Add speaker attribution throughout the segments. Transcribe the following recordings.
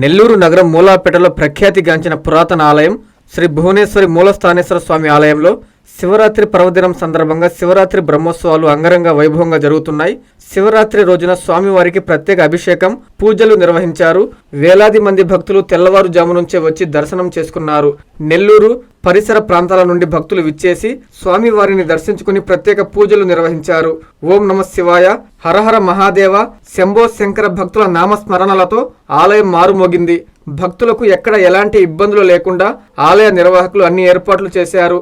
Speaker 1: నెల్లూరు నగరం మూలాపేటలో ప్రఖ్యాతిగాంచిన పురాతన ఆలయం శ్రీ భువనేశ్వరి మూలస్థానేశ్వర స్వామి ఆలయంలో శివరాత్రి పర్వదినం సందర్భంగా శివరాత్రి బ్రహ్మోత్సవాలు అంగరంగ వైభవంగా జరుగుతున్నాయి. శివరాత్రి రోజున స్వామివారికి ప్రత్యేక అభిషేకం పూజలు నిర్వహించారు. వేలాది మంది భక్తులు తెల్లవారుజాము నుంచే వచ్చి దర్శనం చేసుకున్నారు. నెల్లూరు పరిసర ప్రాంతాల నుండి భక్తులు విచ్చేసి స్వామివారిని దర్శించుకుని ప్రత్యేక పూజలు నిర్వహించారు. ఓం నమ శివాయ. హరహర మహాదేవ శంభో శంకర భక్తుల నామస్మరణలతో ఆలయం మారుమోగింది. భక్తులకు ఎక్కడ ఎలాంటి ఇబ్బందులు లేకుండా ఆలయ నిర్వాహకులు అన్ని ఏర్పాట్లు చేశారు.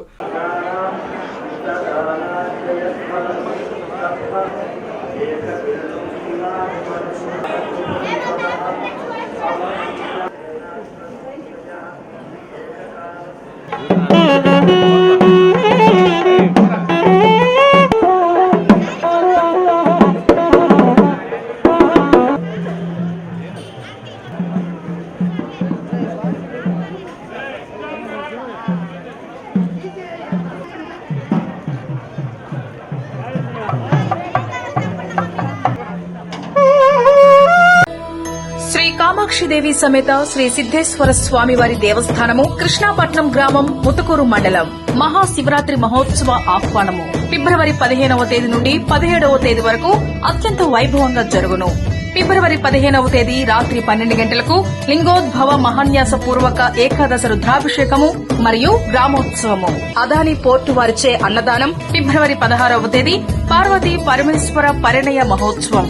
Speaker 2: కామాక్షిదేవి సమేత శ్రీ సిద్దేశ్వర స్వామివారి దేవస్థానము కృష్ణాపట్నం గ్రామం ముతుకూరు మండలం. మహాశివరాత్రి మహోత్సవ ఆహ్వానము. ఫిబ్రవరి పదిహేనవ తేదీ నుండి పదిహేడవ తేదీ వరకు అత్యంత వైభవంగా జరుగును. ఫిబ్రవరి పదిహేనవ తేదీ రాత్రి పన్నెండు గంటలకు లింగోద్భవ మహాన్యాస పూర్వక ఏకాదశ రుద్రాభిషేకము మరియు గ్రామోత్సవము. అదాని పోర్టు వారిచే అన్నదానం ఫిబ్రవరి పదహారవ తేదీ పార్వతీ పరమేశ్వర పరిణయ మహోత్సవం.